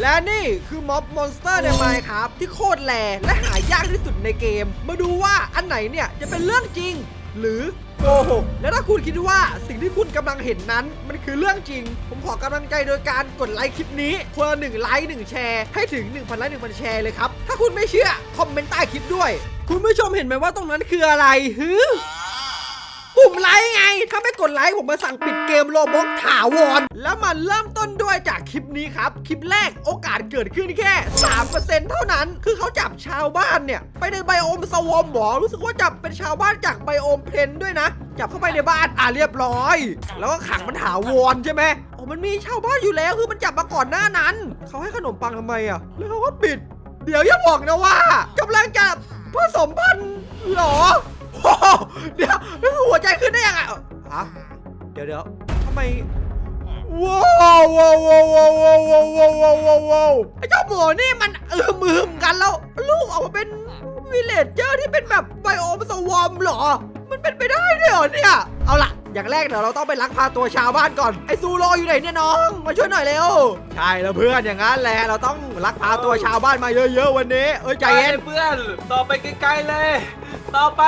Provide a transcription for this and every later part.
และนี่คือม็อบมอนสเตอร์ในไมค์ครับที่โคตรแรและหายากที่สุดในเกม มาดูว่าอันไหนเนี่ยจะเป็นเรื่องจริง หรือโกหกและถ้าคุณคิดว่าสิ่งที่คุณกำลังเห็นนั้น มันคือเรื่องจริง ผมขอกำลังใจโดยการกดไลค์คลิปนี้คนละหนึ่งไลค์หนึ่งแชร์ให้ถึง1,000ไลค์1,000แชร์เลยครับ ถ้าคุณไม่เชื่อ คอมเมนต์ใต้คลิปด้วย คุณผู้ชมเห็นไหมว่าตรงนั้นคืออะไรฮึ ปุ่มไลค์ไง ถ้าไม่กดไลค์ผมมาสั่งปิดเกมโลบ็อกถาวร แล้วมันเริ่มต้นด้วยจากคลิปนี้ครับ คลิปแรกโอกาสเกิดขึ้นแค่3%เท่านั้น คือเขาจับชาวบ้านเนี่ย ไปในไบโอมสวอมหมอรู้สึกว่าจับเป็นชาวบ้านจากไบโอมเพลนด้วยนะ จับเข้าไปในบ้านอะเรียบร้อย แล้วก็ขังมันถาวรใช่ไหมโอ้มันมีชาวบ้านอยู่แล้วคือมันจับมาก่อนหน้านั้น เขาให้ขนมปังทำไมอะ แล้วเขาก็ปิด เดี๋ยวอย่าบอกนะว่ากำลังจะผสมพันธุ์หรอ โอ้โหเดี๋ยวหัวใจขึ้นได้ยังไงฮะเดี๋ยวเดี๋ยวทำไมว้าวว้าวว้าวว้าวว้าวว้าวว้าวว้าวว้าวไอ้เจ้าหมูนี่มันเออมืมกันแล้ว ลูกออกมาเป็นวิลเลจเจอร์ที่เป็นแบบไบโอมสวอมเหรอ มันเป็นไปได้ด้วยเหรอเนี่ย เอาล่ะ อย่างแรกเดี๋ยวเราต้องไปลักพาตัวชาวบ้านก่อน ไอ้ซูโรอยู่ไหนเนี่ยน้อง มาช่วยหน่อยเร็ว ใช่แล้วเพื่อนอย่างนั้นแหละ เราต้องลักพาตัวชาวบ้านมาเยอะๆวันนี้ เอ้ยใจเย็นเพื่อน ต่อไปไกลๆเลย ต่อไป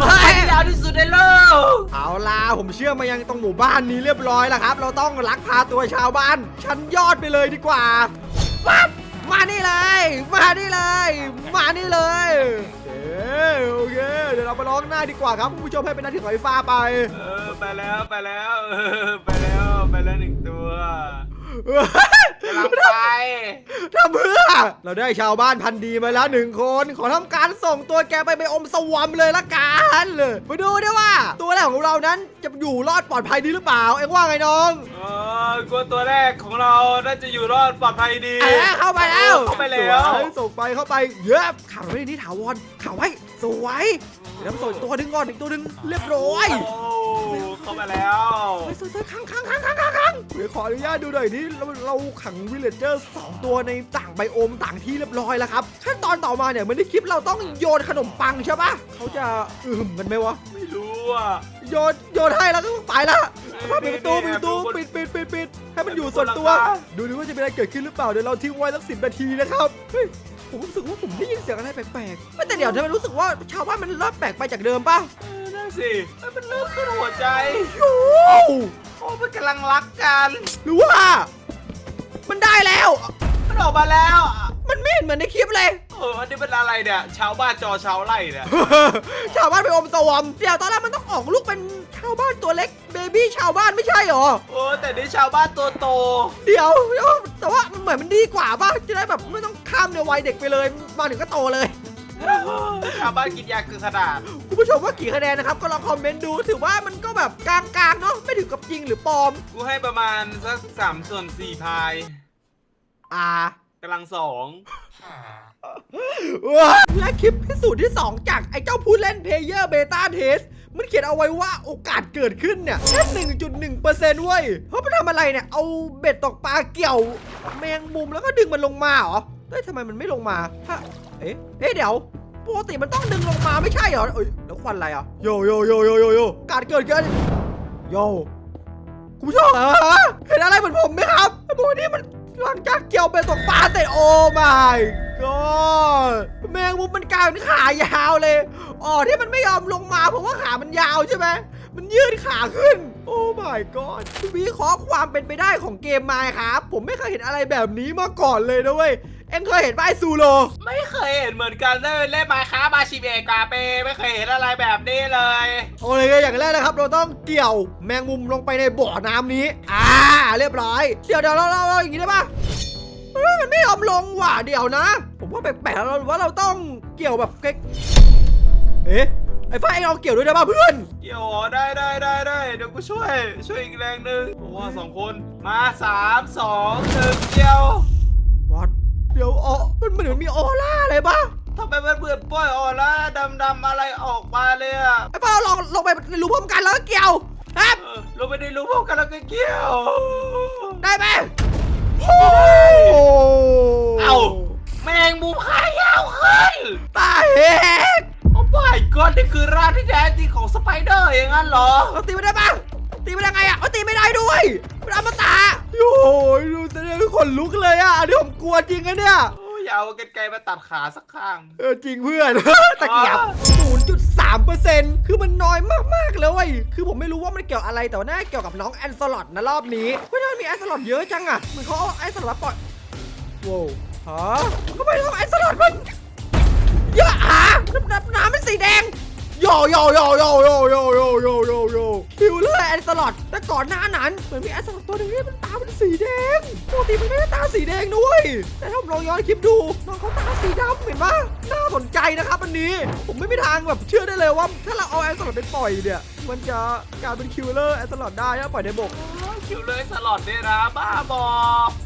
เฮ้ยไปยาวที่สุดในโลก เอาล่ะผมเชื่อมายังตรงหมู่บ้านนี้เรียบร้อยแล้วครับ เราต้องลักพาตัวชาวบ้านชั้นยอดไปเลยดีกว่าปั๊บมานี่เลย มานี่เลย มานี่เลยโอเคโอเคเดี๋ยวเราไปร้องหน้าดีกว่าครับคุณผู้ชมให้เป็นหน้าที่ของไอ้ฟ้าไป เออไปแล้วไปแล้วเออไปแล้วไปแล้วหนึ่งตัว กำลังไปทำเพื่อ เราได้ชาวบ้านพันธุ์ดีมาแล้วหนึ่งคน ขอทำการส่งตัวแกไปไปอมสวอมเลยละกันมาดูด้วยว่า ตัวแรกของเรานั้นจะอยู่รอดปลอดภัยดีหรือเปล่า เอ็งว่าไงน้องเออกลัวตัวแรกของเราน่าจะอยู่รอดปลอดภัยดีเออเข้าไปแล้วเข้าไปแล้วสยส่งไปเข้าไป เยอะขังไว้ในนี้ถาวรขังไว้สวย เดี๋ยวส่งอีกตัวหนึงก่อนอีกตัวหนึงเรียบร้อยโอ้เข้ามาแล้วสวยสวยขังขังขังขังขังขังเดี๋ยวขออนุญาตดูหน่อยนี่เราเราขังวิลเลจเจอร์สองตัวในต่างไบโอมต่างที่เรียบร้อยแล้วครับขั้นตอนต่อมาเนี่ยเหมือนในคลิปเราต้องโยนขนมปังใช่ปะเขาจะอึมกันไหมวะ ไม่รู้อะ โยนโยนให้แล้วก็ไปละปิดประตูปิดประตูปิดปิดปิดปิดให้มันอยู่ส่วนตัว ดูดิว่าจะมีอะไรเกิดขึ้นหรือเปล่าเดี๋ยวเราทิ้งไว้สักสิบนาทีนะครับเฮ้ย ผมรู้สึกว่าผมได้ยินเสียงอะไรแปลกๆไม่แต่เดี๋ยวทำไมรู้สึกว่าชาวบ้านมันเริ่มแปลกไปจากเดิมป่ะเออนั่นสิเอ้ยมันเริ่มขึ้นหัวใจ โอ้โอ้มันกำลังรักกันหรือว่า มันได้แล้ว มันออกมาแล้ว มันไม่เห็นเหมือนในคลิปเลย เอออันนี้เป็นอะไรเนี่ย ชาวบ้านจอชาวไร่เนี่ย ชาวบ้านไปอมสวอมเดี๋ยวตอนแรกมันต้องออกลูกเป็นชาวบ้านตัวเล็กเบบี้ชาวบ้านไม่ใช่เหรอ โอ้แต่นี่ชาวบ้านตัวโต เดี๋ยวเดี๋ยวแต่ว่ามันเหมือนมันดีกว่าป่ะจะได้แบบไม่ต้องข้ามในวัยเด็กไปเลยมาถึงก็โตเลย ชาวบ้านกินยาคือขนาดคุณผู้ชมว่ากี่คะแนนนะครับ ก็ลองคอมเมนต์ดูถือว่ามันก็แบบกลางๆเนาะไม่ถึงกับจริงหรือปลอม กูให้ประมาณสักสามส่วนสี่พายอ่ากำลังสองและคลิปพิสูจน์ที่ 2 จากไอ้เจ้าผู้เล่นเพลเยอร์เบต้าเทส มันเขียนเอาไว้ว่าโอกาสเกิดขึ้นเนี่ยแค่1.1%เซ็นต์เว้ยเพราะมันทำอะไรเนี่ย เอาเบ็ดตกปลาเกี่ยว แมงมุมแล้วก็ดึงมันลงมาเหรอเฮ้ยทำไมมันไม่ลงมาถ้าเอ๊ะเอ๊ะเดี๋ยวปกติมันต้องดึงลงมาไม่ใช่เหรอเอ้ยแล้วควันอะไรอะโยโยโยโยโยโยการเกิดขึ้นโยคุณผู้ชมเหรอเห็นอะไรเหมือนผมไหมครับไอ้พวกนี้มันหลังจากเกี่ยวเบ็ดตกปลาเสร็จโอ้ my god แมงมุมมันกลายเป็นขายาวเลย อ๋อที่มันไม่ยอมลงมาเพราะว่าขามันยาวใช่ไหม มันยืดขาขึ้น โอ้ my god วิเคราะห์ความเป็นไปได้ของเกมมาครับ ผมไม่เคยเห็นอะไรแบบนี้มาก่อนเลยนะเว้ย เอ็งเคยเห็นป้ายซูโร ไม่เคยเห็นเหมือนกันเลยเล่นมาค้ามาชิเบะกาเป ไม่เคยเห็นอะไรแบบนี้เลย โอเคอย่างแรกนะครับ เราต้องเกี่ยวแมงมุมลงไปในบ่อน้ำนี้ อ่า เรียบร้อย เดี๋ยวเดี๋ยวเราเราเราอย่างนี้ได้ปะ เฮ้ยมันไม่ยอมลงว่ะเดี๋ยวนะ ผมว่าแปลกๆแล้วเราว่าเราต้องเกี่ยวแบบใกล้เอ๊ะไอ้ฟ้าเองเอาเกี่ยวด้วยได้ป่ะเพื่อน เกี่ยวเหรอได้ได้ได้ได้เดี๋ยวกูช่วย ช่วยอีกแรงหนึ่งโอ้สองคนมาสามสองหนึ่งเกี่ยววัดเดี๋ยวอ๋อมันเหมือนมีออร่าอะไรปะทำไมมันเบื่อป้อยออร่าดำๆอะไรออกมาเลยอะไอ้ฟ้าลองลงไปในรูพร้อมกันแล้วก็เกี่ยวครับเออเราไม่ได้รู้พวกกันแล้วก็เกี่ยวได้ไหมโอ้ เอ้า แมงมุมขายาวขึ้นตายเฮ้กโอ้ my god นี่คือร่างที่แท้จริงของสไปเดอร์อย่างนั้นเหรอ เราตีไม่ได้ปะตีไม่ได้ไงอะเอาตีไม่ได้ด้วยมันอมตะโอ้ยดูแต่เนี่ยขนลุกเลยเลยอะอันนี้ผมกลัวจริงอะเนี่ยโอย่าเอากันไกลมาตัดขาสักข้าง เออจริงเพื่อน ตะเกียบ 0.3%คือมันน้อยมากๆเลยเว้ยคือผมไม่รู้ว่ามันเกี่ยวอะไรแต่ว่าน่าเกี่ยวกับน้องแอนสลอตนะรอบนี้เฮ้ยทำไมมีแอนสลอตเยอะจังอะเหมันเขาเอาแอนสลอตปล่อยว้าวฮะทำไมทำแอนสลอตมันเยอะอะน้ำน้ำน้ำเป็นสีแดง โยโยโยโยโยโยโยโยโยโยคิวเลอร์แอนสลอตแต่ก่อนหน้านั้นเหมือนมีแอนสลอตตัวหนึงที่มันตาเป็นสีแดงปกติมันไม่ได้ตาสีแดงด้วย แต่ถ้าผมลองย้อนคลิปดูน้องเขาตาสีดำเห็นปะน่าสนใจนะครับอันนี้ ผมไม่มีทางแบบเชื่อได้เลยว่า ถ้าเราเอาแอนสลอตไปปล่อยเนี่ย มันจะกลายเป็นคิวเลอร์แอนสลอตได้ถ้าปล่อยในบก คิวเลยสลอดเนี่ยนะบ้าบอ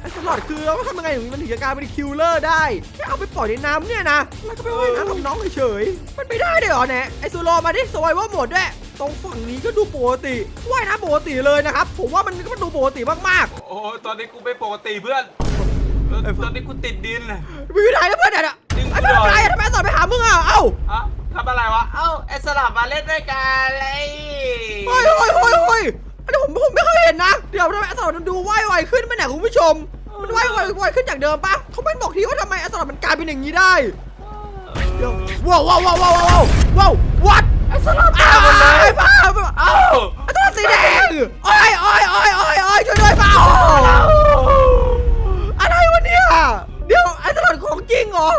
แอนสลอตคือเราต้องทำยังไงถึงมันถึงจะกลายเป็นคิวเลอร์ได้แค่เอาไปปล่อยในน้ำเนี่ยนะแล้วก็ไปว่ายน้ำกับน้องเฉยๆมันไม่ได้เลยเหรอเนี่ยไอซูโรมาดิสไวเวอร์โหมดด้วยตรงฝั่งนี้ก็ดูปกติว่ายน้ำปกติเลยนะครับผมว่ามันก็มันดูปกติมากโอ้ยตอนนี้กูไม่ปกติเพื่อนเออตอนนี้กูติดดินเลยๆมีวิธีนะเพื่อนเนี่ยดึงไอ้เพื่อนทำไรอะทำไมแอนสลอตไปหามึงอะเอ้าอะทำอะไรวะ เอ้าไอสลับมาเล่นด้วยกันเลยเฮ้ยเฮ้ยเฮ้ยเฮ้ย อันนี้ผมผมไม่เคยเห็นนะ เดี๋ยวทำไมแอนสลอตมันดูว่ายไวขึ้นไหมเนี่ยคุณผู้ชม มันว่ายไวไวขึ้นจากเดิมปะเขาไม่บอกทีว่าทำไมแอนสลอตมันกลายเป็นอย่างนี้ได้ เดี๋ยวว้าวว้าวว้าวว้าวว้าวว้าววัดไอสลับอ้าตาวหมดเลยบ้าบ้าเอ้าไอ้ตัวสีแดงโอ้ยโอ้ยโอ้ยโอ้ยโอ้ยช่วยด้วยเปล่าอะไรวะเนี่ย เดี๋ยวไอ้ตลอดของจริงเหรอ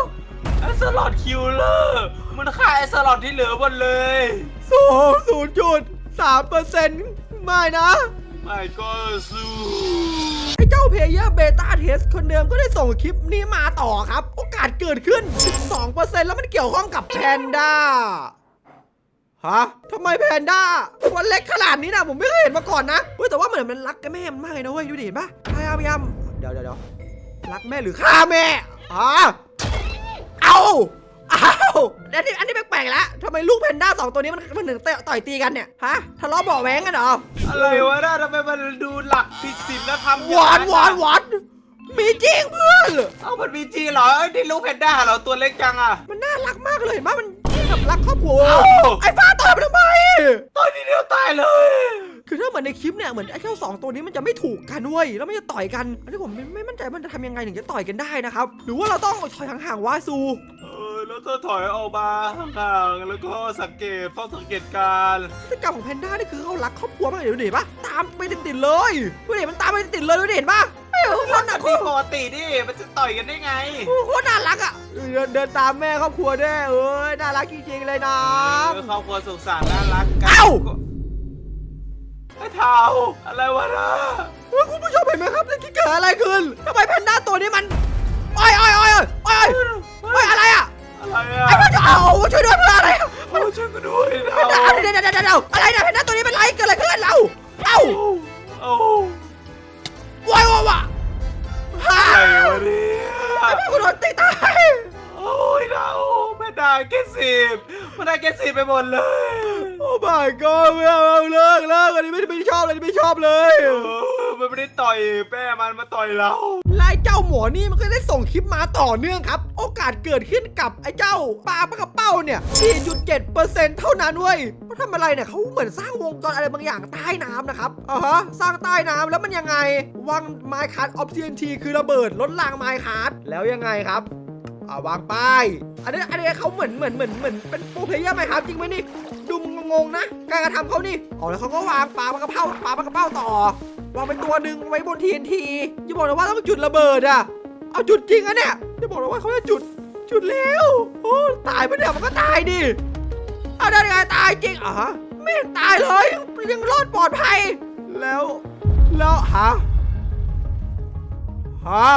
ไอสลอดคิวเลอร์มันฆ่าไอสลอดที่เหลือหมดเลย ศูนย์ศูนย์จุด สามเปอร์เซ็นต์ไม่นะ ไม่ก็สู้ไอ้เจ้าเพเยอร์เบต้าเทสคนเดิมก็ได้ส่งคลิปนี้มาต่อครับ โอกาสเกิดขึ้น 12%แล้วมันเกี่ยวข้องกับแพนด้า ฮะทำไมแพนด้าตัวเล็กขนาดนี้นะผมไม่เคยเห็นมาก่อนนะเว้ยแต่ว่าเหมือนมันรักกับแม่มันมากเลยนะเว้ยดูดิเห็นปะพยายามพยายามเดี๋ยวเดี๋ยวเดี๋ยวรักแม่หรือฆ่าแม่อ่าเอา อาอันนี้อันนี้แปลกๆแล้วทำไมลูกแพนด้าสองตัวนี้มันมันถึงเตะต่อยตีกันเนี่ย ฮะ ทะเลาะเบาะแว้งกันเหรอ อะไรวะน่าทำไมมันดูหลักผิดศีลธรรมหวานหวานหวานมีจริงเพื่อน เอ้ามันมีจริงเหรอเอ้ยนี่ลูกแพนด้าเหรอตัวเล็กจังอะ มันน่ารักมากเลยเห็นปะมันแบบรักครอบครัวเอ้าไอ้ฟ้าต่อยมันทำไมตอนนี้เดียวตายเลย คือถ้าเหมือนในคลิปเนี่ยเหมือนไอ้เจ้าสองตัวนี้มันจะไม่ถูกกันเว้ยแล้วมันจะต่อยกัน อันนี้ผมไม่ไม่มั่นใจมันจะทำยังไงถึงจะต่อยกันได้นะครับ หรือว่าเราต้องถอยห่างๆวาซู เออ แล้วก็ถอยออกมาห่างๆแล้วก็สังเกตเฝ้าสังเกตการณ์พฤติกรรมของแพนด้านี่คือเขารักครอบครัวมากเลยดูดิเห็นปะตามไปติดๆเลยดูดิมันตามไปติดๆเลยดูดิเห็นปะเอ้ยโคตรน่าปกติปกติดิมันจะต่อยกันได้ไงโคตรน่ารักอะเดินเดินตามแม่ครอบครัวด้วยเอ้ยน่ารักจริงๆเลยนะ เออครอบครัวสุขสันต์น่ารักกัเอ้า ไอ้เท้าอะไรวะนะเฮ้ยคุณผู้ชมเห็นไหมครับนี่เกิดอะไรขึ้นทำไมแพนด้าตัวนี้มันอ้อยอ้อยอ้อยอ้อยอ้อยอ้อยอะไรอะ อะไรอะไอ้พระเจ้าช่วยด้วยเพื่ออะไรอะโอ้ช่วยกูด้วยเดี๋เท้ายวเดี๋ยวเดี๋ยวเดี๋ยวเดี๋ยวอะไรนะเพนด้าตัวนี้เป็นไรเกิดอะไรขึ้นเราเอ้าโอ้ว้ายว้ายว้ายฮ่าอะไรวะเนี่ยไอ้พวกโดนตีตายโอ้ยเท้าแม่ด่าแกสิบมันด่าแกสิบไปหมดเลยโอ้ my god ไม่เอาเอาเลิกเลิกอันนี้ไม่ไม่ชอบเลยอันนี้ไม่ชอบเลยเออ มันไม่ได้ต่อยแม่มันมาต่อยเราและไอ้เจ้าหมอนี่มันก็ได้ส่งคลิปมาต่อเนื่องครับ โอกาสเกิดขึ้นกับไอ้เจ้าปลาปลากระเป้าเนี่ย4.7%เท่านั้นเว้ยเขาทำอะไรเนี่ยเขาเหมือนสร้างวงจรอะไรบางอย่างใต้น้ำนะครับอ่าฮะสร้างใต้น้ำแล้วมันยังไงวางไมค์คัทออฟทีนทีคือระเบิดลดรางไมค์คัทแล้วยังไงครับอ่าวางป้ายอันนี้อันนี้เขาเหมือนเหมือนเหมือนเหมือนเป็นโปรเพลเยอร์ไหมครับจริงไหมนี่ดูง งๆนะ การกระทำเขานี่อ๋อแล้วเขาก็วางปลาปลากระเพราปลาปลากระเป้าต่อ วางเป็นตัวหนึ่งไว้บนทีนทีอย่าบอกนะว่าต้องจุดระเบิดอะเอาจุดจริงอะเนี่ยอย่าบอกนะว่าเขาจะจุด จุดแล้วโอ้ตายปะเนี่ยมันก็ตายดิเอาได้ไงตายจริงอะฮะไม่เห็นตายเลยยังรอดปลอดภัย แล้วแล้วฮะฮะ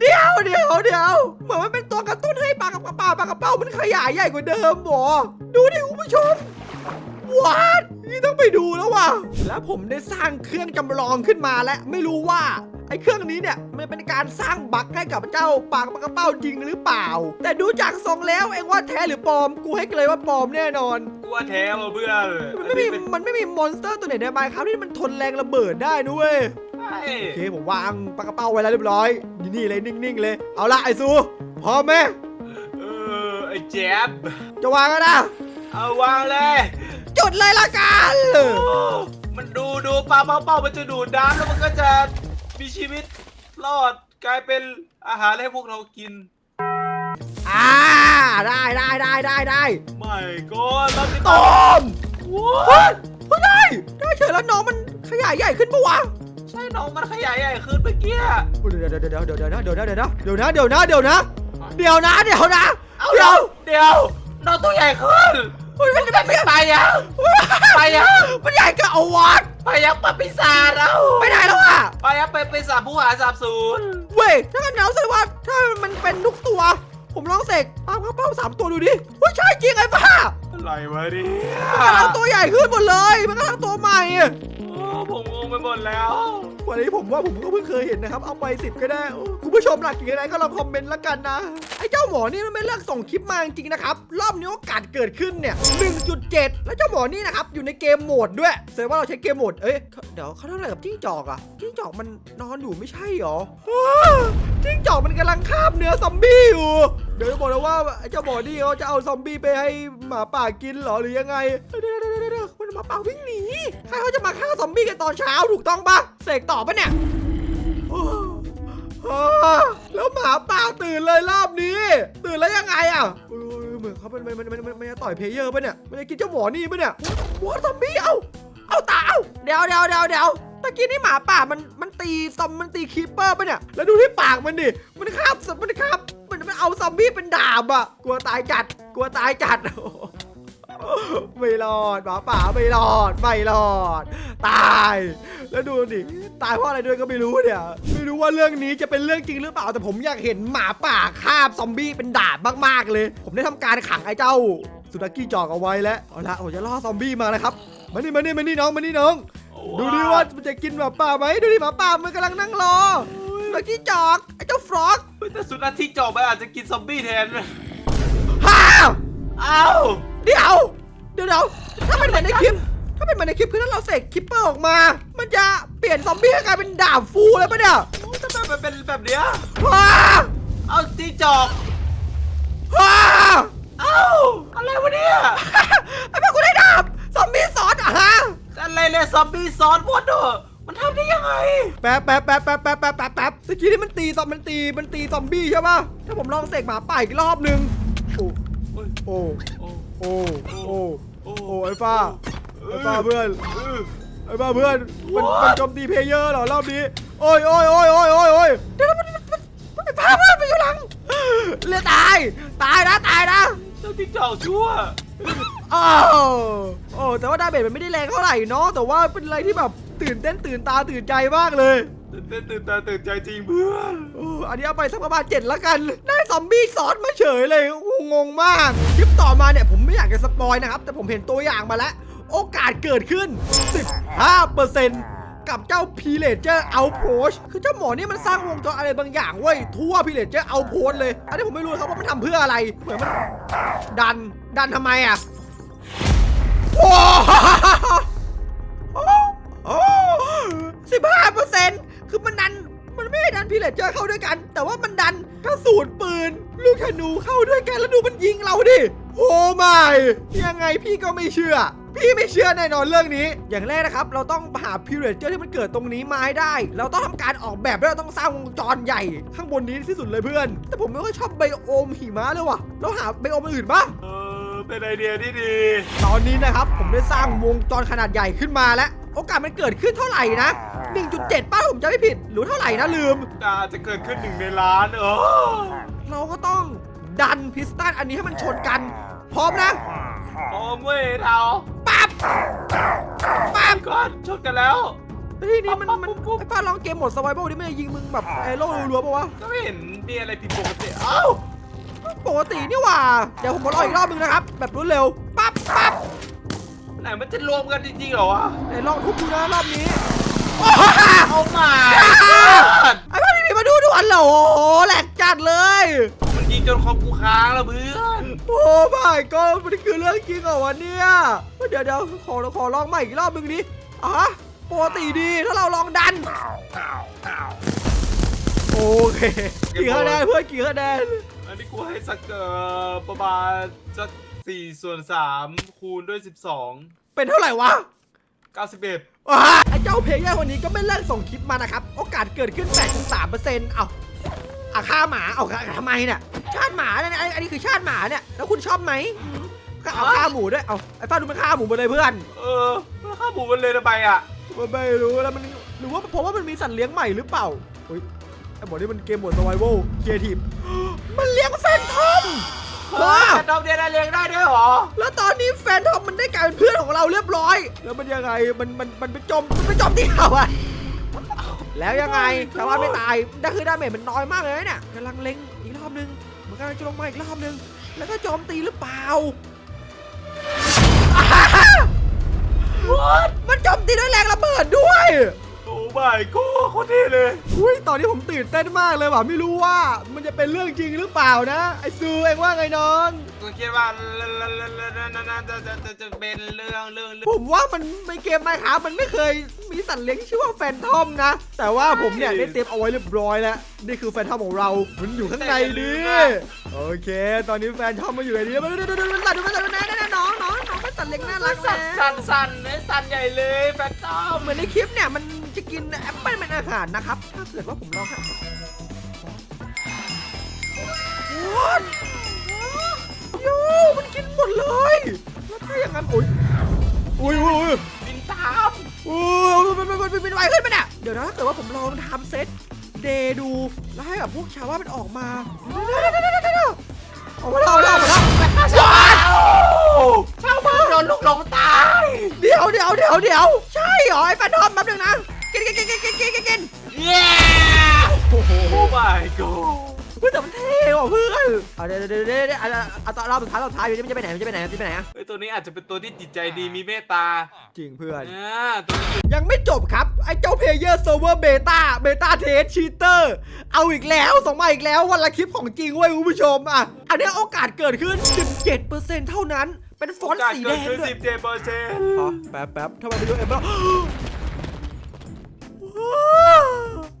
เดี๋ยวเดี๋ยวเดี๋ยวเหมือนมันเป็นตัวกระตุ้นให้ปลากับกระเป๋าปลากระเป๋ามันขยายใหญ่กว่าเดิมหมอดูดิคุณผู้ชมว้าดนี่ต้องไปดูแล้วว่ะแล้วผมได้สร้างเครื่องจำลองขึ้นมาแล้วไม่รู้ว่าไอ้เครื่องนี้เนี่ยมันเป็นการสร้างบั๊กให้กับเจ้าปลากระเป๋าจริงหรือเปล่า แต่ดูจากทรงแล้วเองว่าแท้หรือปลอม กูให้เลยว่าปลอมแน่นอนกลัวแท้ว่ะเพื่อนมันไม่มีมันไม่มีมอนสเตอร์ตัวไหนในไมค์ครับที่มันทนแรงระเบิดได้นะเว้ยใช่ โอเคผมวางปลากระเป๋าไว้แล้วเรียบร้อยนี่นี่เลยนิ่งๆเลย เอาละไอซูพร้อมไหมเออไอ้แจ๊บจะวางแล้วนะเอาวางเลยจุดเลยละกันโอ้มันดูดูปลาเป้าเป้ามันจะดูดน้ำแล้วมันก็จะมีชีวิตรอดกลายเป็นอาหารให้พวกเรากินอ่าได้ได้ได้ได้ได้ไม่ก็เราติดต้ต่อมเฮ้ยเฮ้ยได้ได้เฉยแล้วน้องมันขยายใหญ่ขึ้นปะวะ ใช่น้องมันขยายใหญ่ขึ้นเมื่อกี้เดี๋ยวเดี๋ยวเดี๋ยวเดี๋ยวเดี๋ยวนะเดี๋ยวนะเดี๋ยวนะเดี๋ยวนะเดี๋ยวนะเดี๋ยวนะเดี๋ยวนะเดี๋ยวนะเอาเดี๋เดี๋ยยววเดี๋ยวน้องตัวใหญ่ขึ้นเฮ้ยมันไม่ไปยังไปยังมันใหญ่กับอวัตไปยังปะปีศาจเราไปไหนแล้วอะไปยังไปปีศาจผู้หาสาบสูญเว้ยถ้างั้นเดี๋ยวแสดงว่าถ้ามันเป็นทุกตัว ผมลองเสกปลาเป้าสามตัวดูดิเฮ้ยใช่จริงไอ้ป้าอะไรวะเนี่ยมันกำลังตัวใหญ่ขึ้นหมดเลยมันกำลังตัวใหม่ โอ้ผม ไปหมดแล้ว วันนี้ผมว่าผมก็เพิ่งเคยเห็นนะครับ เอาไปสิบก็ได้โอ้คุณผู้ชมหลักกี่คะแนนก็ลองคอมเมนต์ละกันนะ ไอ้เจ้าหมอนี่มันไม่เลือกส่งคลิปมาจริงๆนะครับ รอบนี้โอกาสเกิดขึ้นเนี่ย 1.7 แล้วเจ้าหมอนี่นะครับอยู่ในเกมโหมดด้วยแสดงว่าเราใช้เกมโหมด เอ้ย เดี๋ยวเขาทำอะไรกับจิ้งจอกอะจิ้งจอกมันนอนอยู่ไม่ใช่หรออ้าวจิ้งจอกมันกำลังคาบเนื้อซอมบี้อยู่ เดี๋ยวจะบอกเลยว่าไอ้เจ้าหมอนี่เขาจะเอาซอมบี้ไปให้หมาป่ากินเหรอหรือยังไง เดี๋ยวเดี๋ยวเดี๋ยวเดี๋ยวมันหมาป่าวิ่งหนีใครเขาจะมาฆ่าซอมบี้กันตอนเช้าถูกต้องปะเสกต่อปะเนี่ยแล้วหมาป่าตื่นเลยรอบนี้ ตื่นแล้วยังไงอะเหมือนเขาเป็นมันมันมันมันมันจะต่อยเพลเยอร์ปะเนี่ยมันจะกินเจ้าหมอนี่ปะเนี่ยหัวซอมบี้เอาเอาตาเอาเดี๋ยวเดี๋ยวเดี๋ยวเดี๋ยวตะกี้นี่หมาป่ามันมันตีซอมมันตีคีปเปอร์ปะเนี่ยแล้วดูที่ปากมันดิมันคาบมันคาบมันมันเอาซอมบี้เป็นดาบอะกลัวตายจัดกลัวตายจัด ไม่รอดหมาป่าไม่รอดไม่รอด ตาย แล้วดูดิตายเพราะอะไรด้วยก็ไม่รู้เนี่ย ไม่รู้ว่าเรื่องนี้จะเป็นเรื่องจริงหรือเปล่าแต่ผมอยากเห็นหมาป่าคาบซอมบี้เป็นดาบมากๆเลย ผมได้ทำการขังไอ้เจ้าสุนัขกี้จอกเอาไว้แล้วเอาละผมจะล่อซอมบี้มาแล้วครับมานี่มานี่มานี่น้องมานี่น้อง ดูดิว่ามันจะกินหมาป่าไหมดูดิหมาป่ามันกำลังนั่งรอสุนัขกี้จอกไอ้เจ้าฟรอกเฮ้ยแต่สุนัขที่จอบไปอาจจะกินซอมบี้แทนฮ่าเอ้า เดี๋ยวเดี๋ยวเดี๋ยวถ้าเป็นเหมือนในคลิป ถ้าเป็นเหมือนในคลิปคือถ้าเราเสกคิปเปอร์ออกมา มันจะเปลี่ยนซอมบี้ให้กลายเป็นดาบฟูเลยปะเนี่ยทำไมมันเป็นแบบเนี้ยว้าเอาที่จอก ว้าเอ้าอะไรวะเนี่ยไอ้พวกกูได้ดาบซอมบี้ซอสอะฮะอะไรเนี่ยซอมบี้ซ้อนวอดเดอร์มันทำได้ยังไง แป๊บแป๊บแป๊บแป๊บแป๊บแป๊บแป๊บแป๊บเมื่อกี้นี่มันตีซอมมันตีมันตีซอมบี้ใช่ปะถ้าผมลองเสกหมาป่าอีกรอบนึงโอ้ โอ้โอ้ โอ้โอ้ โอ้ โอ้ไอ้ฟ้าไอ้ฟ้าเพื่อนเออไอ้บ้าเพื่อน มัน What? มันโจมตีเพลเยอร์เหรอรอบนี้ โอ้ยโอ้ยโอ้ยโอ้ยโอ้ยโอ้ยเดี๋ยวมันมันมันมันไอ้บ้าเพื่อนมันอยู่หลังเลือดตาย ตายนะตายนะเจ้าที่จอกชั่วโอ้โอ้แต่ว่าดาเมจมันไม่ได้แรงเท่าไหร่เนาะ แต่ว่าเป็นอะไรที่แบบตื่นเต้นตื่นตาตื่นใจมากเลย ตื่นเต้นตื่นตาตื่นใจจริงเพื่อนโอ้อันนี้เอาไปสักประมาณเจ็ดละกัน ได้ซอมบี้ซอสมาเฉยเลยโอ้งงมาก คลิปต่อมาเนี่ยผมไม่อยากจะสปอยนะครับ แต่ผมเห็นตัวอย่างมาแล้ว โอกาสเกิดขึ้น 15%กับเจ้าพีเลเจอร์เอาโพสคือเจ้าหมอนี่มันสร้างวงจรอะไรบางอย่างเว้ยทั่วพีเลเจอร์เอาโพสเลย อันนี้ผมไม่รู้ครับว่ามันทำเพื่ออะไร เหมือนมัน ดัน ดันทำไมอะโอ้สิบห้าเปอร์เซ็นต์ คือมันดัน มันไม่ได้ดันพีเลเจอร์เข้าด้วยกัน แต่ว่ามันดันกระสุนปืน ลูกธนูเข้าด้วยกันแล้วดูมันยิงเราดิ โอ้ไม่ยังไงพี่ก็ไม่เชื่อ พี่ไม่เชื่อแน่นอนเรื่องนี้ อย่างแรกนะครับ เราต้องหาพีเรเจอร์ที่มันเกิดตรงนี้มาให้ได้ เราต้องทำการออกแบบแล้วเราต้องสร้างวงจรใหญ่ ข้างบนนี้ที่สุดเลยเพื่อน แต่ผมไม่ค่อยชอบไบโอมหิมะเลยว่ะ เราหาไบโอมอื่นปะเออเป็นไอเดียที่ดี ตอนนี้นะครับผมได้สร้างวงจรขนาดใหญ่ขึ้นมาแล้ว โอกาสมันเกิดขึ้นเท่าไหร่นะ 1.7ป้าผมจะไม่ผิด หรือเท่าไหร่นะลืมอาจจะเกิดขึ้นหนึ่งในล้านเออเราก็ต้องดันพิสตันอันนี้ให้มันชนกัน พร้อมนะโอ้เว้ยเทาปั๊บปั๊บก่อนชนกันแล้วเฮ้ยนี่มันมันไอ้ป้าลองเกมโหมดสไวเบิลนี่ไม่ได้ยิงมึงแบบแอโร่รัวๆปะวะก็ไม่เห็นมีอะไรผิดปกติเอ้าปกตินี่หว่า เดี๋ยวผมมาลองอีกรอบนึงนะครับ แบบรวดเร็วปั๊บปั๊บ ไหนมันจะรวมกันจริงๆเหรอวะไหนลองทุบดูนะรอบนี้โอ้โหเอามาไอ้ป้าพี่มีมาดูด่วนเหรอโอ้โหแหลกจัดเลย มันยิงจนคอมกูค้างแล้วเพื่อนโอ้ไม่ก็มันคือเรื่องจริงเหรอวะเนี่ยเดี๋ยวเดี๋ยวขอขอลองใหม่อีกรอบนึงดิอะปกติดีถ้าเราลองดัน โอเคกี่คะแนนเพื่อนกี่คะแนนอันนี้กูให้สักเอ่อประมาณสัก สี่ส่วนสามคูณด้วยสิบสองเป็นเท่าไหร่วะ91อ่าไอ้เจ้าเพลเยอร์คนนี้ก็ไม่เลิกส่งคลิปมานะครับ โอกาสเกิดขึ้น 83%เอาอะฆ่าหมา เอาฆ่าทำไมเนี่ย ชาติหมาเนี่ยอันอันนี้คือชาติหมาเนี่ย แล้วคุณชอบไหมก็เอาฆ่าหมูด้วย เอาไอ้ฟ้าดูมันฆ่าหมูหมดเลยเพื่อน เออแล้วข้าหมูมันเลยทำไมอะมันไม่รู้แล้วมันหรือว่าเพราะว่ามันมีสัตว์เลี้ยงใหม่หรือเปล่าเฮ้ยไอ้หมอนี่มันเกมหมด survival เคียทีฟมันเลี้ยงแฟนทอม เฮ้ยแต่ดอมเดียนเลี้ยงได้ด้วยเหรอ แล้วตอนนี้แฟนทอมมันได้กลายเป็นเพื่อนของเราเรียบร้อย แล้วมันยังไง มัน มัน มันไปจม มันไปจมที่เราอะแล้วยังไงชาวบ้านไม่ตายนั่นคือดาเมจมันน้อยมากเลยนะเนี่ยกำลังเล็งอีกรอบนึง มันกำลังจะลงมาอีกรอบนึง แล้วก็โจมตีหรือเปล่าอ่าฮะมันโจมตีด้วยแรงระเบิดด้วย โอ้ my god โคตรเท่เลยอุ้ยตอนนี้ผมตื่นเต้นมากเลยว่ะไม่รู้ว่ามันจะเป็นเรื่องจริงหรือเปล่านะ ไอซูเองว่าไงน้อง กูคิดว่าน่าจะจะจะจะเป็นเรื่องเรื่องเรื่องผมว่ามันในเกมไมครับมันไม่เคยมีสัตว์เลี้ยงที่ชื่อว่าแฟนทอมนะ แต่ว่าผมเนี่ยได้เตรียมเอาไว้เรียบร้อยแล้ว นี่คือแฟนทอมของเรา มันอยู่ข้างในนี้โอเค ตอนนี้แฟนทอมมาอยู่ในนี้มาดูดูดูดูมันสัตว์ดูมันสัตว์ดูนะนะน้องน้องน้องเป็นสัตว์เลี้ยงน่ารักสั่นนะสั่นสั่นเลยสั่นใหญ่เลยแฟนตอมเหมือนในคลิปเนี่ยมันจะกินแอปเปิ้ลเป็นอาหารนะครับ ถ้าเกิดว่าผมลองให้ว้าวโย่มันกินหมดเลยแล้วถ้าอย่างนั้นโอ้ยอุ้ยอุ้ยอุ้ยบินตามโอ้ยมันมันมันมันเป็นไวขึ้นไปเนี่ยเดี๋ยวนะถ้าเกิดว่าผมลองทำเซตเดย์ดู แล้วให้แบบพวกชาวบ้านมันออกมาเดี๋ยวเดี๋ยวเดี๋ยวเดี๋ยวเออกมาแล้วออกมาแล้วออกมาแล้วชาวชาวบ้านโดนลูกหลงตาย เดี๋ยวเดี๋ยวเดี๋ยวเดี๋ยวใช่เหรอไอ้แฟนทอมแป๊บนึงนะ กินกินกินกินกินกินกินกินเย้โอ้โห my god เฮ้ยแต่มันเท่ว่ะเพื่อนเอาเดี๋ยวเดี๋ยวเดี๋ยวเดี๋ยวเอาเอาตอนรอบสุดท้ายรอบสุดท้ายอยู่นี่มันจะไปไหนมันจะไปไหนมันจะไปไหนอะเฮ้ยตัวนี้อาจจะเป็นตัวที่จิตใจดีมีเมตตาจริงเพื่อน อ่าตัวนี้ยังไม่จบครับ ไอ้เจ้าเพลเยอร์เซิร์ฟเวอร์เบต้าเบต้าเทสชีเตอร์ เอาอีกแล้วส่งมาอีกแล้ววันละคลิปของจริงเว้ยคุณผู้ชมอะ อันนี้โอกาสเกิดขึ้น 17%เท่านั้น เป็นฟอนต์กาสีเกิแดดงขึ้นด้วสิบเจ็ดเปอร์เซ็นต์อ๋อแป๊บแป๊บทำไมไปดูเอ็มแล้ว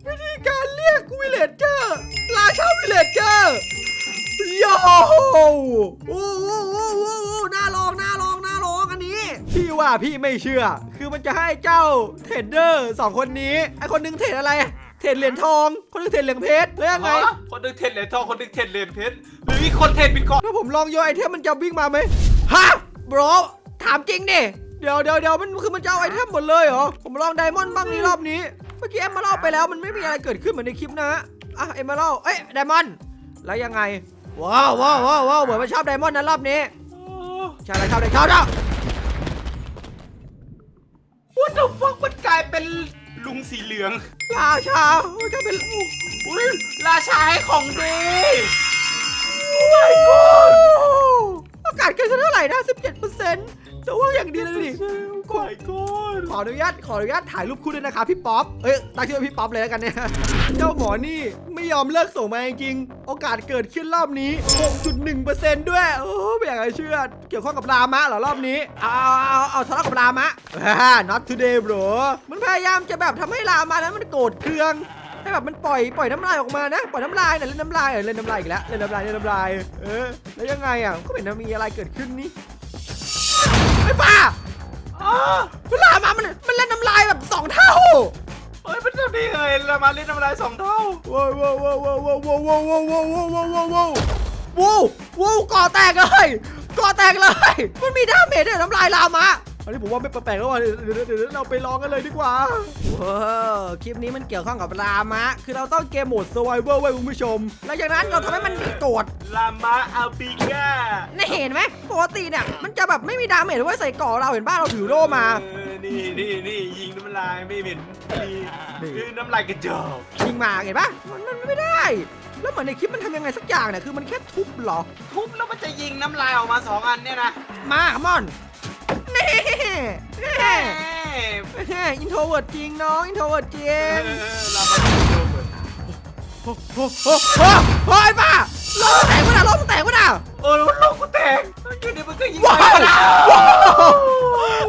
วิธีการเรียกวิเลจเจอร์ราชาวิเลจเจอร์โย่โอ้โหโอ้โหโอ้โหน่าลองน่าลองน่าลองอันนี้ พี่ว่าพี่ไม่เชื่อ คือมันจะให้เจ้าเทรดเดอร์สองคนนี้ ไอคนหนึงเทรดอะไร เทรดเหรียญทอง คนหนึงเทรดเหรียญเพชรแล้วยังไงฮะคนหนึงเทรดเหรียญทองคนหนึงเทรดเหรียญเพชรหรืออีกคนเทรดบิตคอยน์ถ้าผมลองโยนไอเทมมันจะวิ่งมาไหมฮะบรถามจริงดิ เดี๋ยวเดี๋ยวเดี๋ยวมันคือมันจะเอาไอเทมหมดเลยเหรอ ผมลองไดมอนด์บ้างนี่รอบนี้ เมื่อกี้เอ็มมาเล่าไปแล้วมันไม่มีอะไรเกิดขึ้นเหมือนในคลิปนะฮะอะเอ็มมาเล่าเอ้ยไดมอนด์แล้วยังไง ว้าวว้าวว้าวว้าวเหมือนมันชอบไดมอนด์นะรอบนี้ใช่เลยชอบเลยชอบชอบวัตถุฟักมันกลายเป็นลุงสีเหลือง ราชามันจะเป็นอุ้ยราชาให้ของดี โอ้ my god อากาศเกินเท่าไหร่นะ17% แต่ว่าอย่างดีเลยดิโอ้ยกอนขออนุญาตขออนุญาตถ่ายรูปคู่ด้วยนะครับพี่ป๊อปเอ้ยตั้งชื่อว่าพี่ป๊อปเลยแล้วกันเนี่ยเจ้าหมอนี่ไม่ยอมเลิกส่งมาจริงๆโอกาสเกิดขึ้นรอบนี้ 6.1%ด้วยโอ้ไม่อยากจะเชื่อ เกี่ยวข้องกับรามะเหรอรอบนี้ เอาเอาเอาเอาทะเลาะกับรามะอ่า not today bro มันพยายามจะแบบทำให้รามะนั้นมันโกรธเคืองให้แบบมันปล่อยปล่อยน้ำลายออกมานะปล่อยน้ำลายน่ะเล่นน้ำลายเออเล่นน้ำลายอีกแล้วเล่นน้ำลายเล่นน้ำลายเออแล้วยังไงอะก็ไม่เห็นจะมีอะไรเกิดขึ้นนี่ ไอ้ป้าอ้าเวลามามันมันเล่นน้ำลายแบบสองเท่าเฮ้ยมันจะดีเลยเรามาเล่นน้ำลายสองเท่าว้าวว้าวว้าวว้าวว้าวว้าวว้าวว้าวว้าวว้าวว้าวว้าวว้าวว้าวก่อแตกเลยก่อแตกเลย มันมีดาเมจด้วยน้ำลายลามะ อันนี้ผมว่าไม่แปลกๆแล้วว่ะเดี๋ยวเดี๋ยวเดี๋ยวเราไปลองกันเลยดีกว่าว้าวคลิปนี้มันเกี่ยวข้องกับลามะ คือเราต้องเกมโหมด survival ไว้คุณผู้ชม หลังจากนั้นเราทำให้มันโกรธลามาอัลปิก้านี่เห็นไหมปกติเนี่ยมันจะแบบไม่มีดาเมจไว้ใส่ก่อเราเห็นบ้าเราถือโล่มา เออนี่นี่นี่ยิงน้ำลายไม่เหม็นนี่นี่ คือน้ำลายกระจอกยิงมาเห็นปะมันมันไม่ได้ แล้วเหมือนในคลิปมันทำยังไงสักอย่างเนี่ยคือมันแค่ทุบเหรอ ทุบแล้วมันจะยิงน้ำลายออกมาสองอันเนี่ยนะ มาคมอนนี่เอ้ยอินโทรเวิร์ดจริงน้อง อินโทรเวิร์ดจริงเรามาดูเหมือนโอ้โหโอ้โหโอ้ยป้าล้มแตกวะน่ะล้มแตกวะน่ะโอ้โลกกูแตกอยู่ดีมันก็ยิงว้าวไปแล้ว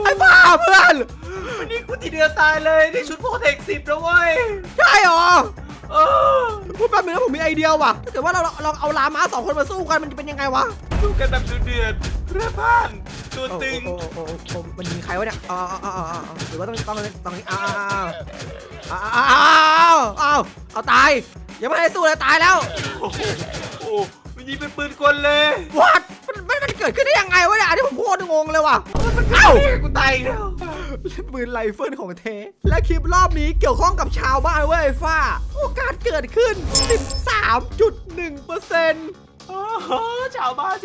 ไอ้ป้าเพื่อนวันนี้กูทีเดียวตายเลยนี่ชุดโปรเทคสิบแล้วเว้ยใช่หรอเออพูดแป๊บนึงนะผมมีไอเดียว่ะถ้าเกิดว่าเราเราเอาลามาสองคนมาสู้กันมันจะเป็นยังไงวะดูกันแบบดุเดือด เพื่อบ้านตัวตึงโอ้โหโอ้โอ้มันยิงใครวะเนี่ยอ๋ออ๋ออ๋ออ๋อหรือว่าต้องต้องต้องอ้าวอ้าวอ้าวอ้าวเอาตาย ยังไม่ได้สู้เลยตายแล้วโอ้โหโอ้มันยิงเป็นปืนกลเลยวัดมันมันมันเกิดขึ้นได้ยังไงวะเนี่ยอันนี้ผมโคตรงงเลยว่ะเอ้า กูตายอีกแล้วปืนไรเฟิลของเท และคลิปรอบนี้เกี่ยวข้องกับชาวบ้านเว้ยไอ้ฟ้า โอกาสเกิดขึ้น 13.1% โอ้โหชาวบ้าน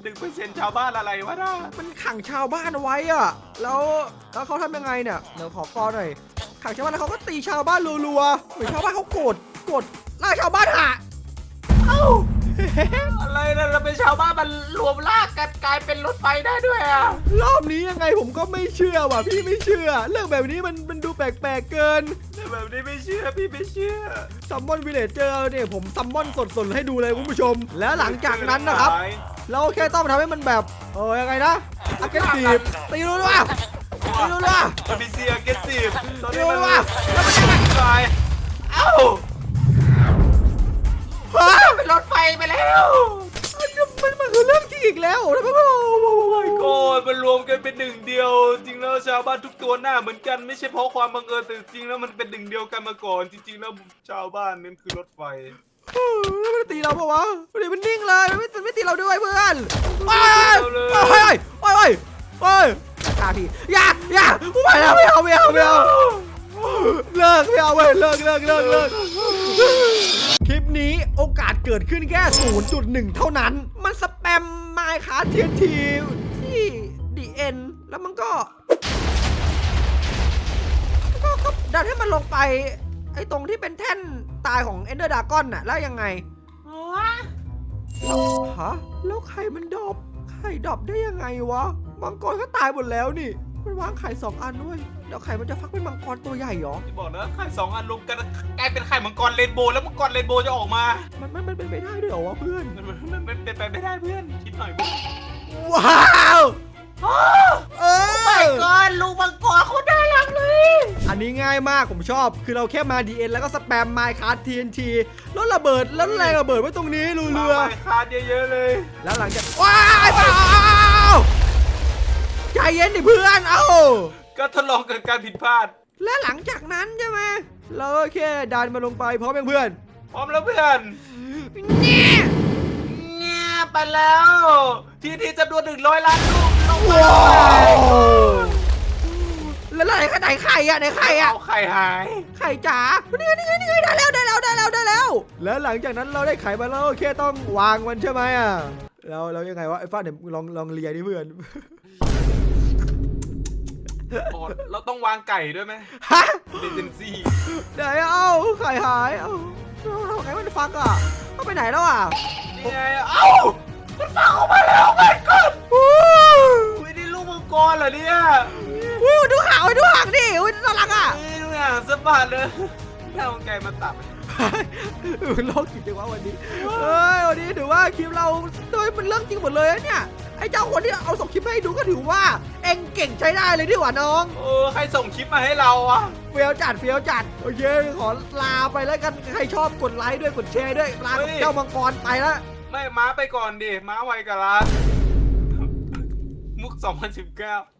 13.1%ชาวบ้านอะไรวะน่ามันขังชาวบ้านไว้อะ แล้วแล้วเขาทำยังไงเนี่ยเดี๋ยวขอกอหน่อยขังชาวบ้านแล้วเขาก็ตีชาวบ้านรัวๆเหมือนชาวบ้านเขาโกรธโกรธไล่ชาวบ้านหะเอ้า อะไรนะเราเป็นชาวบ้านมันรวมลากกันกลายเป็นรถไฟได้ด้วยอะรอบนี้ยังไงผมก็ไม่เชื่อว่ะพี่ไม่เชื่อ เรื่องแบบนี้มันมันดูแปลกๆเกิน แต่แบบนี้ไม่เชื่อพี่ไม่เชื่อซัมมอนวิลเลจเจอร์เนี่ยผมซัมมอนสดๆให้ดูเลยคุณผู้ชม แล้วหลังจากนั้นนะครับ เราแค่ต้องทำให้มันแบบ เออยังไงนะอ g เก s ซีฟตีรู้ว่าตีรู้ว่ามันมีเสียงเกสซีฟตอนตีนี้รู้มันว่าแล้วมันยังไงตายเอ้า ฮะเป็นรถไฟไปแล้วมันมันคือเรื่องจริงอีกแล้วทำไมมันโอ้ยมันรวมกันเป็นหนึ่งเดียว จริงแล้วชาวบ้านทุกตัวหน้าเหมือนกันไม่ใช่เพราะความบังเอิญแต่จริงแล้วมันเป็นหนึ่งเดียวกันมาก่อน จริง ๆ แล้วชาวบ้านนั่นคือรถไฟแล้วมันตีเราปะวะเดี๋ยวมันนิ่งเลยมันไม่มันไม่ตีเราด้วยเพื่อนไปไปไปไปไปฆ่าพี่อย่าอย่าไม่เอาไม่เอาไม่เอาไม่เอาเลิกไม่เอาเว้ยเลิกเลิกเลิกเลิกคลิป นี้โอกาสเกิดขึ้นแค่ 0.1 เท่านั้น มันสแปมไมค์คาเทียนทีที่ดีเอ็นแล้วมันก็ก็ก็ดันให้มันลงไป ไอ้ตรงที่เป็นแท่นตายของเอนเดอร์ดากอนน่ะ แล้วยังไงฮะแล้วไข่มันดรอปไข่ดรอปได้ยังไงวะมังกรก็ตายหมดแล้วนี่ มันวางไข่สองอันด้วย แล้วไข่มันจะฟักเป็นมังกรตัวใหญ่เหรอ ที่บอกนะไข่สองอันรวมกันกลายเป็นไข่มังกรเรนโบว์แล้วมังกรเรนโบว์จะออกมา มันมันมันเป็นไปได้ด้วยเหรอวะเพื่อน มันมันมันมันเป็นไปไม่ได้เพื่อน คิดหน่อยเพื่อนว้าวเออก่อนลูกมังกรเขาได้รักเลย อันนี้ง่ายมากผมชอบ คือเราแค่มา DN แล้วก็สแปมไมค์คาร์ TNT แล้วระเบิดแล้วแรงระเบิดไว้ตรงนี้รูมาเรือใหม่คาร์ดเยอะๆเลย แล้วหลังจากว้ายเปล่า ใจเย็นดิเพื่อน เอ้า ก็ทดลองเกิดการผิดพลาด และหลังจากนั้นใช่ไหมเราก็แค่ดันมาลงไปพร้อมยังเพื่อนพร้อมแล้วเพื่อนนี่เงียบไปแล้ว ทีทีจำนวนหนึ่งร้อยล้านลูกลงมาว้าเลยวแล้วไหนไหนไข่อะไหนไข่อะเอาไข่หาย ไข่จ๋านี่ไงนี่ไงนี่ไงได้แล้วได้แล้วได้แล้วได้แล้ว แล้วหลังจากนั้นเราได้ไข่มาแล้วเราแค่ต้องวางมันใช่ไหมอะแล้วเรายังไงวะไอ้ฟ้าเดี๋ยวลองลองเลียดิเพื่อน โอ้เราต้องวางไก่ด้วยไหมฮะเดนเจนซี่ไหนเอ้าไข่หายเอ้าเราทำไงมันฟักอะเขาไปไหนแล้วอะนี่ไงเอ้ามันฟังออกมาแล้วไงก่อนอู้ไม่ได้ลูกมังกรเหรอเนี่ยอู้ดูหางดูหางดิอุ้ยน่ารักอะนี่ทุกอย่างสะบัดเลยถ้าเอาไก่มาตัดโลกจิตจังวะวันนี้เฮ้ยวันนี้ถือว่าคลิปเราโดยมันเรื่องจริงหมดเลยนะเนี่ย ไอ้เจ้าคนที่เอาส่งคลิปให้ดูก็ถือว่า เอ็งเก่งใช้ได้เลยดีกว่าน้อง เออใครส่งคลิปมาให้เราอะเฟี้ยวจัดเฟี้ยวจัดโอเคขอลาไปแล้วกันใครชอบกดไลค์ด้วยกดแชร์ด้วยลากับเจ้ามังกรไปแล้วไม่ม้าไปก่อนดิม้าไวกับลามุก 2019